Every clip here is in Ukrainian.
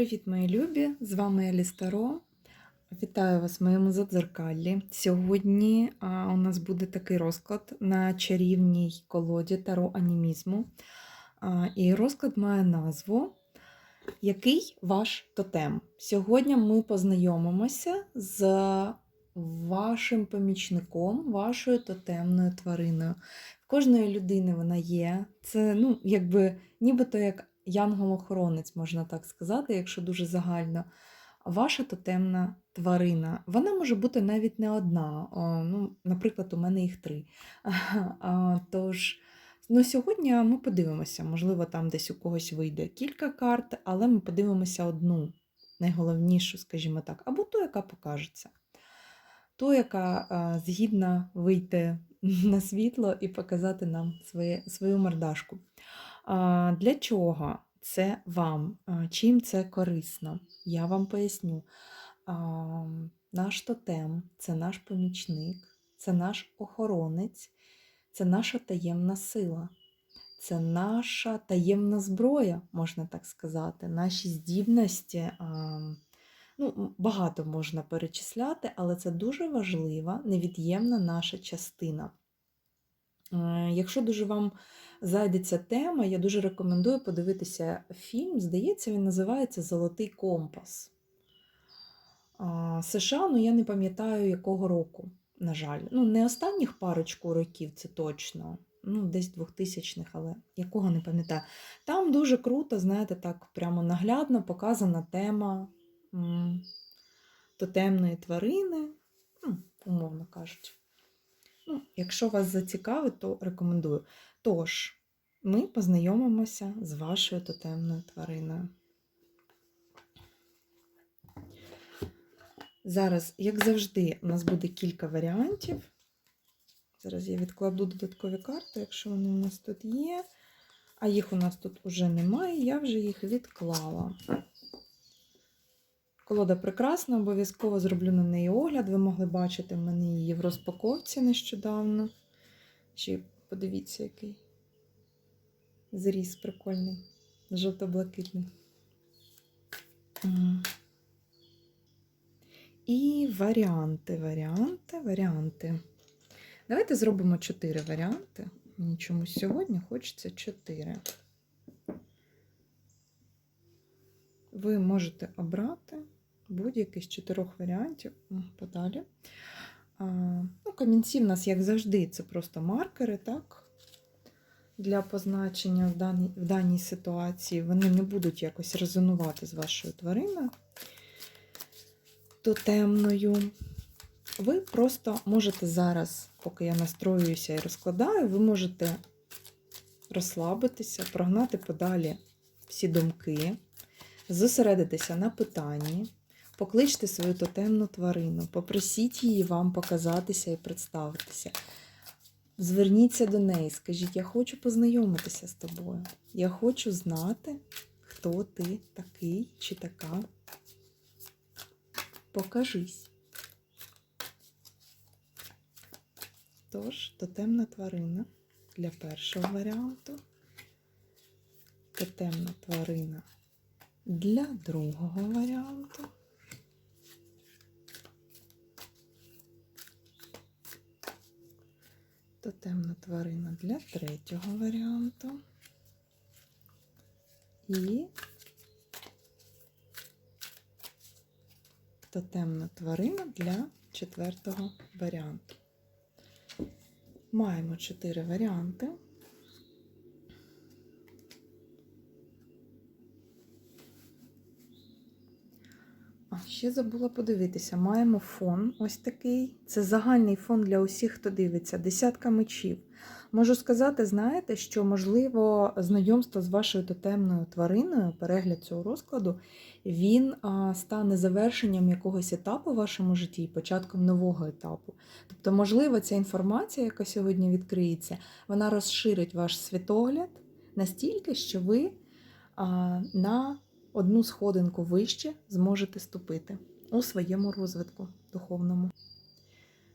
Привіт, мої любі! З вами Еліс Таро. Вітаю вас в моєму задзеркаллі. Сьогодні у нас буде такий розклад на чарівній колоді Таро анімізму. І розклад має назву Який ваш тотем? Сьогодні ми познайомимося з вашим помічником, вашою тотемною твариною. В кожної людини вона є. Це, ну, якби, нібито як янгол-охоронець, можна так сказати, якщо дуже загально. Ваша тотемна тварина. Вона може бути навіть не одна. Ну, Наприклад, у мене їх три. Тож, ну, сьогодні ми подивимося, можливо, там десь у когось вийде кілька карт, але ми подивимося одну, найголовнішу, скажімо так, або ту, яка покажеться. Ту, яка згідна вийти на світло і показати нам своє, свою мордашку. Для чого це вам? Чим це корисно? Я вам поясню. Наш тотем це наш помічник, це наш охоронець, це наша таємна сила, це наша таємна зброя, можна так сказати, наші здібності. Ну, Багато можна перечисляти, але це дуже важлива, невід'ємна наша частина. Якщо дуже вам зайдеться тема, я дуже рекомендую подивитися фільм. Здається, він називається Золотий компас. США, ну я не пам'ятаю, якого року, на жаль. Ну, не останніх парочку років, це точно. Ну, десь 2000-х, але якого не пам'ятаю. Там дуже круто, знаєте, так прямо наглядно показана тема тотемної тварини, умовно кажучи. Ну, Якщо вас зацікавить, то рекомендую. Тож, ми познайомимося з вашою тотемною твариною. Зараз, як завжди, у нас буде кілька варіантів. Зараз я відкладу додаткові карти, якщо вони у нас тут є. А їх у нас тут уже немає, я вже їх відклала. Колода прекрасна, обов'язково зроблю на неї огляд. Ви могли бачити в мене її в розпаковці нещодавно. Ще подивіться, який зріз прикольний, жовто-блакитний. І варіанти, варіанти, варіанти. Давайте зробимо чотири варіанти. Мені чомусь сьогодні хочеться чотири. Ви можете обрати будь-який з чотирьох варіантів. Подалі. Ну, Камінці в нас, як завжди, це просто маркери, так? Для позначення в даній, в даній ситуації. Вони не будуть якось резонувати з вашою твариною тотемною. Ви просто можете зараз, поки я настроююся і розкладаю, ви можете розслабитися, прогнати подалі всі думки, зосередитися на питанні, покличте свою тотемну тварину, попросіть її вам показатися і представитися. Зверніться до неї, скажіть, я хочу познайомитися з тобою. Я хочу знати, хто ти такий чи така. Покажись. Тож, тотемна тварина для першого варіанту, тотемна тварина для другого варіанту. Тотемна тварина для третього варіанту. І тотемна тварина для четвертого варіанту. Маємо чотири варіанти. Ще забула подивитися. Маємо фон ось такий. Це загальний фон для усіх, хто дивиться. Десятка мечів. Можу сказати, знаєте, що, можливо, знайомство з вашою тотемною твариною, перегляд цього розкладу, він стане завершенням якогось етапу в вашому житті і початком нового етапу. Тобто, можливо, ця інформація, яка сьогодні відкриється, вона розширить ваш світогляд настільки, що ви на одну сходинку вище зможете ступити у своєму розвитку духовному.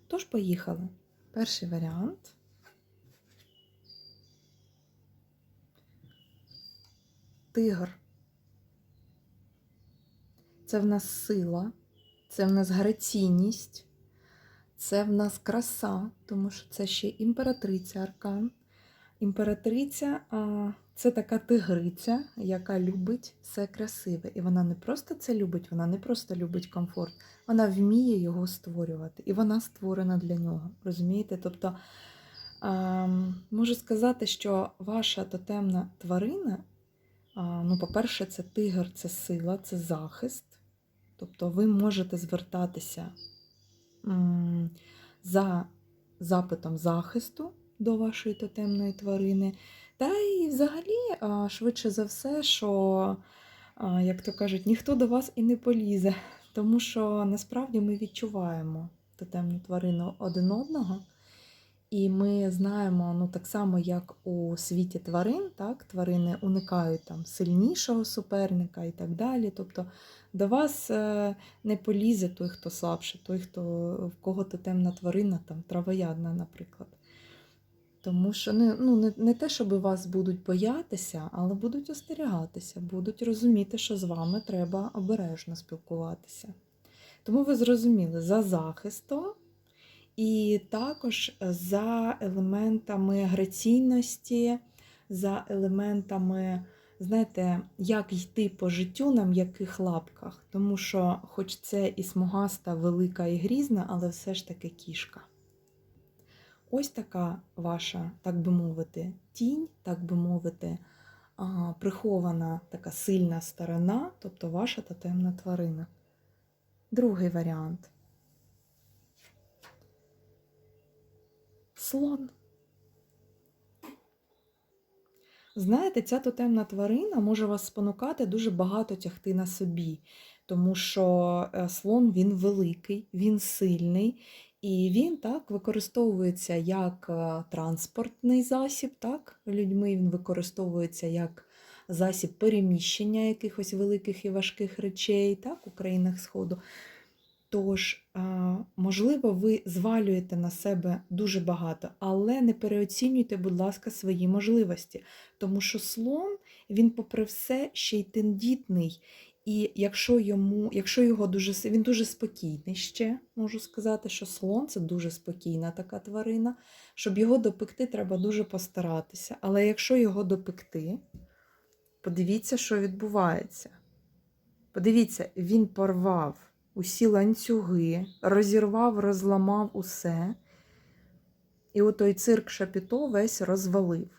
Тож, поїхали. Перший варіант. Тигр. це в нас сила, це в нас граційність, це в нас краса, тому що це ще імператриця аркан. Імператриця а, це така тигриця, яка любить все красиве. І вона не просто це любить, вона не просто любить комфорт, вона вміє його створювати. І вона створена для нього. Розумієте? Тобто а, можу сказати, що ваша тотемна тварина, ну, по-перше, це тигр, це сила, це захист. Тобто ви можете звертатися за запитом захисту до вашої тотемної тварини. Та й взагалі, швидше за все, що, як то кажуть, ніхто до вас і не полізе, тому що насправді ми відчуваємо тотемну тварину один одного. І ми знаємо, ну так само, як у світі тварин, так, тварини уникають там сильнішого суперника і так далі. Тобто до вас е, не полізе той, хто слабший, той, хто в кого тотемна тварина, там травоядна, наприклад. Тому що не, ну, не, не те, щоб вас будуть боятися, але будуть остерігатися, будуть розуміти, що з вами треба обережно спілкуватися. Тому ви зрозуміли за захистом і також за елементами граційності, за елементами, знаєте, як йти по життю на м'яких лапках. Тому що, хоч це і смугаста, велика і грізна, але все ж таки кішка. Ось така ваша, так би мовити, тінь, так би мовити, прихована така сильна сторона, тобто ваша тотемна тварина. Другий варіант. Слон. Знаєте, ця тотемна тварина може вас спонукати дуже багато тягти на собі, тому що е, слон він великий, він сильний, і він так використовується як е, транспортний засіб, так, людьми він використовується як засіб переміщення якихось великих і важких речей, так, у країнах Сходу. Тож, можливо, ви звалюєте на себе дуже багато, але не переоцінюйте, будь ласка, свої можливості. Тому що слон, він, попри все, ще й тендітний. І якщо йому, якщо його дуже він дуже спокійний ще, можу сказати, що слон це дуже спокійна така тварина. Щоб його допекти, треба дуже постаратися. Але якщо його допекти, подивіться, що відбувається. Подивіться, він порвав усі ланцюги, розірвав, розламав усе. І отой цирк Шапіто весь розвалив.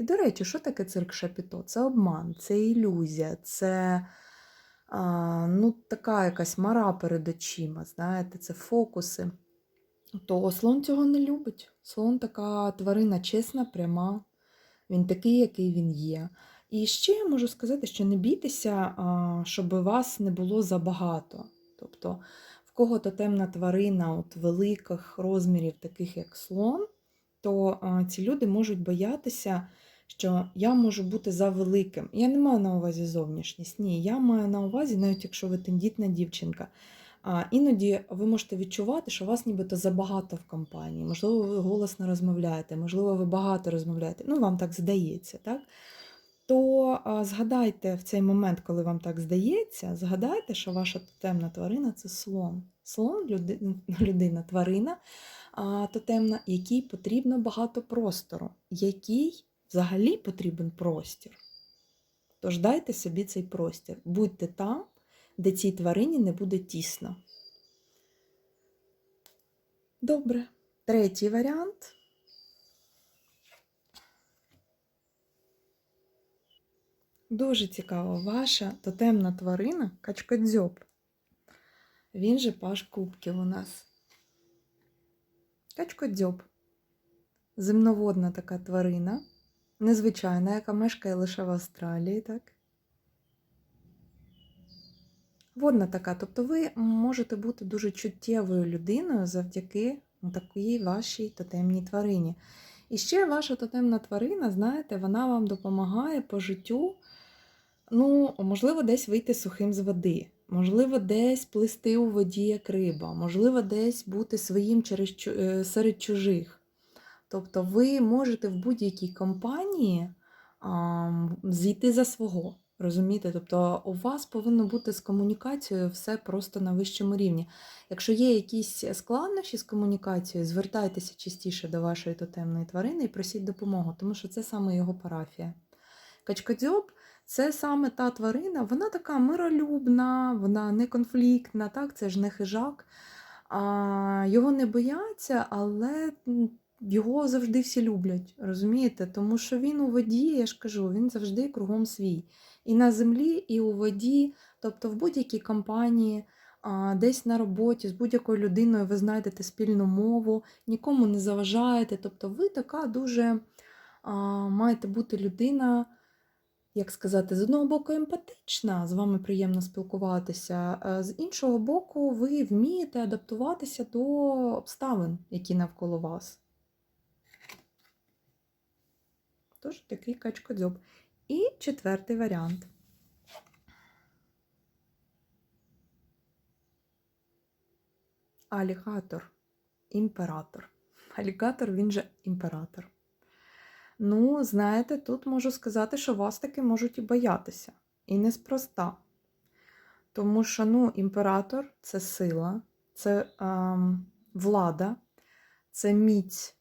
І, до речі, що таке цирк Шапіто? Це обман, це ілюзія, це а, ну, така якась мара перед очима, знаєте, це фокуси. То слон цього не любить. Слон така тварина чесна, пряма, він такий, який він є. І ще я можу сказати, що не бійтеся, щоб вас не було забагато. Тобто, в кого тотемна тварина от великих розмірів, таких як слон, то ці люди можуть боятися, що я можу бути за великим. Я не маю на увазі зовнішність. Ні, я маю на увазі, навіть якщо ви тендітна дівчинка. А іноді ви можете відчувати, що вас нібито забагато в компанії. Можливо, ви голосно розмовляєте, можливо, ви багато розмовляєте. Ну, вам так здається, так? То а, згадайте в цей момент, коли вам так здається, згадайте, що ваша тотемна тварина це слон. Слон людина, людина тварина а, тотемна, якій потрібно багато простору, якій взагалі потрібен простір. Тож дайте собі цей простір. Будьте там, де цій тварині не буде тісно. Добре. Третій варіант. Дуже цікаво, ваша тотемна тварина качкодзьоб. Він же паш кубків у нас. Качкодзьоб. Земноводна така тварина. Незвичайна, яка мешкає лише в Австралії, так? Водна така, тобто ви можете бути дуже чуттєвою людиною завдяки ну, такій вашій тотемній тварині. І ще ваша тотемна тварина, знаєте, вона вам допомагає по життю, ну, можливо, десь вийти сухим з води, можливо, десь плисти у воді, як риба, можливо, десь бути своїм через, е, серед чужих. Тобто ви можете в будь-якій компанії а, зійти за свого. Розумієте? Тобто у вас повинно бути з комунікацією все просто на вищому рівні. Якщо є якісь складнощі з комунікацією, звертайтеся частіше до вашої тотемної тварини і просіть допомогу, тому що це саме його парафія. Качкодзьоб це саме та тварина, вона така миролюбна, вона не конфліктна, так? це ж не хижак. А, Його не бояться, але його завжди всі люблять, розумієте? Тому що він у воді, я ж кажу, він завжди кругом свій. І на землі, і у воді, тобто в будь-якій компанії, десь на роботі, з будь-якою людиною ви знайдете спільну мову, нікому не заважаєте. Тобто ви така дуже маєте бути людина, як сказати, з одного боку емпатична, з вами приємно спілкуватися, з іншого боку, ви вмієте адаптуватися до обставин, які навколо вас. Тож такий качкодзьоб. І четвертий варіант. Алігатор. Імператор. Алігатор, він же імператор. Ну, знаєте, тут можу сказати, що вас таки можуть і боятися. І неспроста. Тому що ну, імператор це сила, це ем, влада, це міць,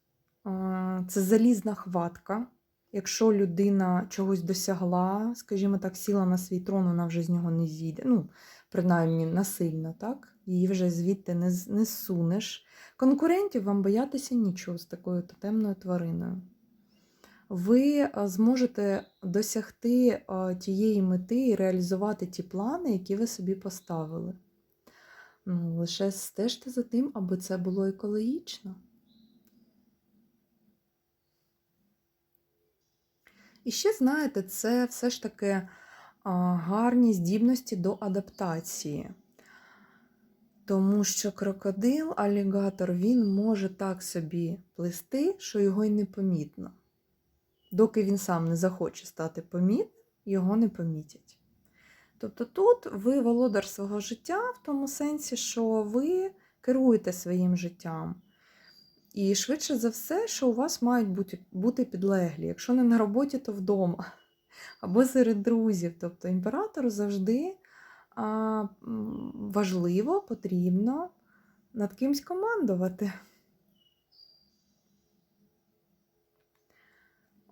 е, це залізна хватка. Якщо людина чогось досягла, скажімо так, сіла на свій трон, вона вже з нього не зійде. Ну, принаймні, насильно, так? Її вже звідти не, не сунеш. Конкурентів вам боятися нічого з такою тотемною твариною. Ви е, зможете досягти е, тієї мети і реалізувати ті плани, які ви собі поставили. Ну, лише стежте за тим, аби це було екологічно. І ще, знаєте, це все ж таки гарні здібності до адаптації. Тому що крокодил, алігатор, він може так собі плисти, що його й не помітно. Доки він сам не захоче стати помітним, його не помітять. Тобто тут ви володар свого життя в тому сенсі, що ви керуєте своїм життям. І швидше за все, що у вас мають бути, бути підлеглі. Якщо не на роботі, то вдома. Або серед друзів. Тобто імператору завжди а, важливо, потрібно над кимсь командувати.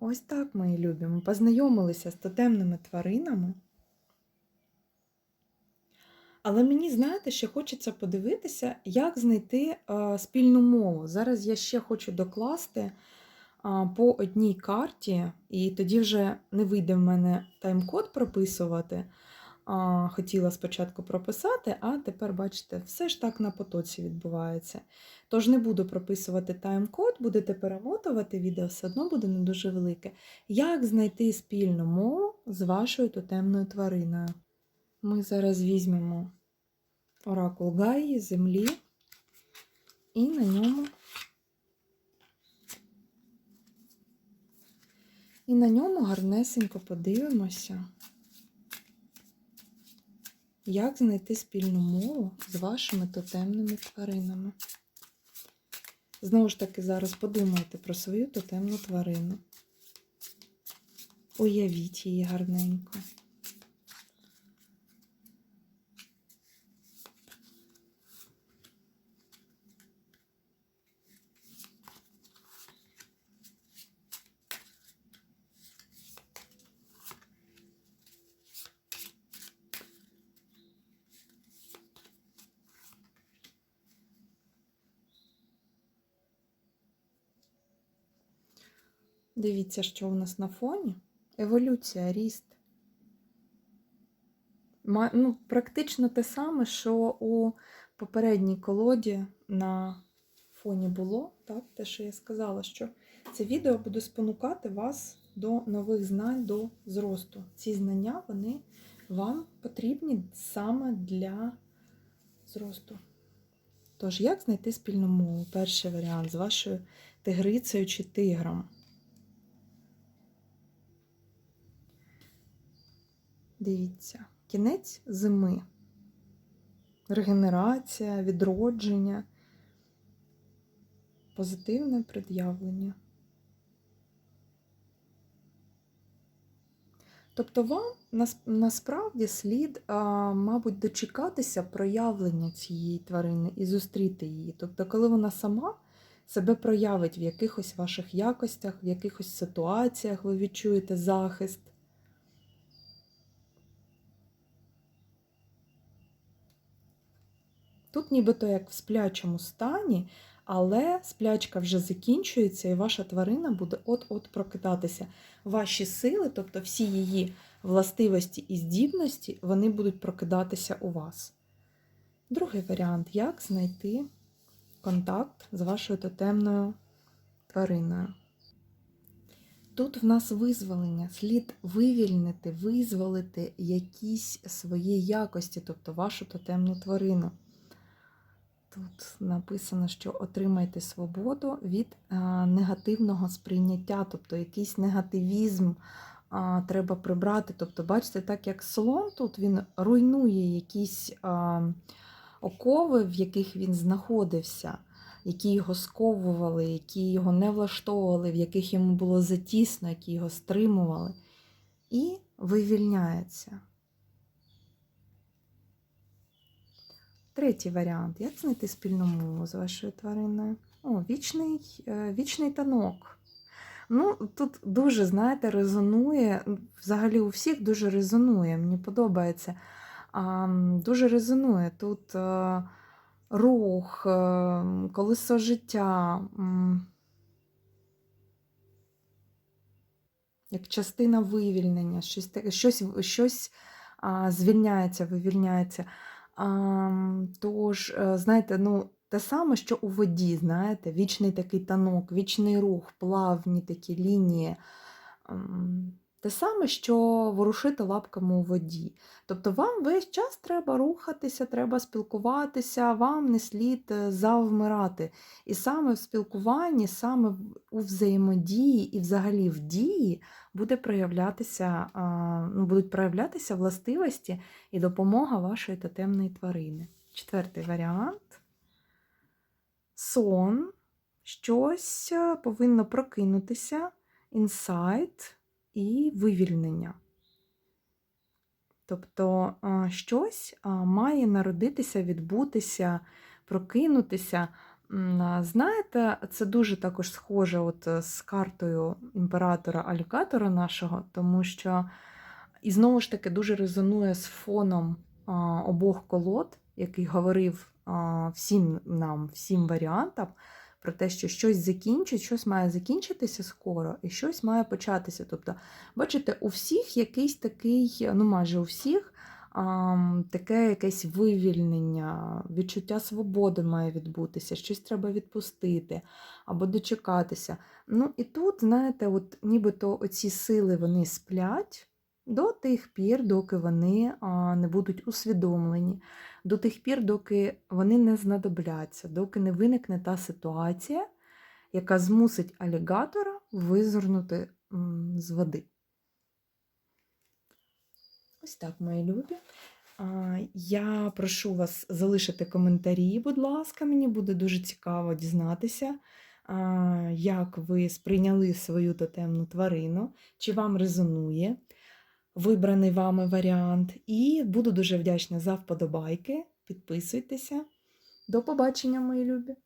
Ось так, мої любі. Ми познайомилися з тотемними тваринами. Але мені, знаєте, ще хочеться подивитися, як знайти спільну мову. Зараз я ще хочу докласти по одній карті, і тоді вже не вийде в мене тайм-код прописувати. Хотіла спочатку прописати, а тепер, бачите, все ж так на потоці відбувається. Тож не буду прописувати тайм-код, будете перемотувати, відео все одно буде не дуже велике. Як знайти спільну мову з вашою тотемною твариною? Ми зараз візьмемо оракул Гаї землі і на ньому і на ньому гарнесенько подивимося, як знайти спільну мову з вашими тотемними тваринами. Знову ж таки, зараз подумайте про свою тотемну тварину. Уявіть її гарненько. Дивіться, що у нас на фоні. Еволюція, ріст. Ну, практично те саме, що у попередній колоді на фоні було, так? Те, що я сказала, що це відео буде спонукати вас до нових знань, до зросту. Ці знання вони вам потрібні саме для зросту. Тож, як знайти спільну мову? Перший варіант з вашою тигрицею чи тигром. Дивіться, кінець зими. Регенерація, відродження, позитивне пред'явлення. Тобто вам насправді слід, мабуть, дочекатися проявлення цієї тварини і зустріти її. Тобто, коли вона сама себе проявить в якихось ваших якостях, в якихось ситуаціях, ви відчуєте захист. Тут нібито як в сплячому стані, але сплячка вже закінчується, і ваша тварина буде от-от прокидатися. Ваші сили, тобто всі її властивості і здібності, вони будуть прокидатися у вас. Другий варіант як знайти контакт з вашою тотемною твариною. Тут в нас визволення, слід вивільнити, визволити якісь свої якості, тобто вашу тотемну тварину. Тут написано, що отримайте свободу від а, негативного сприйняття, тобто якийсь негативізм а, треба прибрати. Тобто, бачите, так як слон тут він руйнує якісь а, окови, в яких він знаходився, які його сковували, які його не влаштовували, в яких йому було затісно, які його стримували, і вивільняється. Третій варіант. Як знайти спільну мову з вашою твариною? О, вічний, е, вічний танок. Ну, тут дуже, знаєте, резонує, взагалі у всіх дуже резонує, мені подобається. А, Дуже резонує тут е, рух, е, колесо життя, як частина вивільнення, щось, щось, щось звільняється, вивільняється. Тож, е, знаєте, ну, те саме, що у воді, знаєте, вічний такий танок, вічний рух, плавні такі лінії. Те саме, що ворушити лапками у воді. Тобто вам весь час треба рухатися, треба спілкуватися, вам не слід е, завмирати. І саме в спілкуванні, саме у взаємодії і взагалі в дії буде проявлятися, ну, будуть проявлятися властивості і допомога вашої тотемної тварини. Четвертий варіант. Сон. Щось е, повинно прокинутися, інсайт і вивільнення. Тобто щось має народитися, відбутися, прокинутися. Знаєте, це дуже також схоже от з картою імператора алігатора нашого, тому що і знову ж таки дуже резонує з фоном обох колод, який говорив всім нам, всім варіантам, про те, що щось закінчить, щось має закінчитися скоро, і щось має початися. Тобто, бачите, у всіх якийсь такий, ну майже у всіх, таке якесь вивільнення, відчуття свободи має відбутися, щось треба відпустити або дочекатися. Ну і тут, знаєте, от нібито оці сили вони сплять до тих пір, доки вони не будуть усвідомлені, до тих пір, доки вони не знадобляться, доки не виникне та ситуація, яка змусить алігатора визирнути з води. Ось так, мої любі. Я прошу вас залишити коментарі, будь ласка, мені буде дуже цікаво дізнатися, як ви сприйняли свою тотемну тварину, чи вам резонує вибраний вами варіант. І буду дуже вдячна за вподобайки. Підписуйтеся. До побачення, мої любі!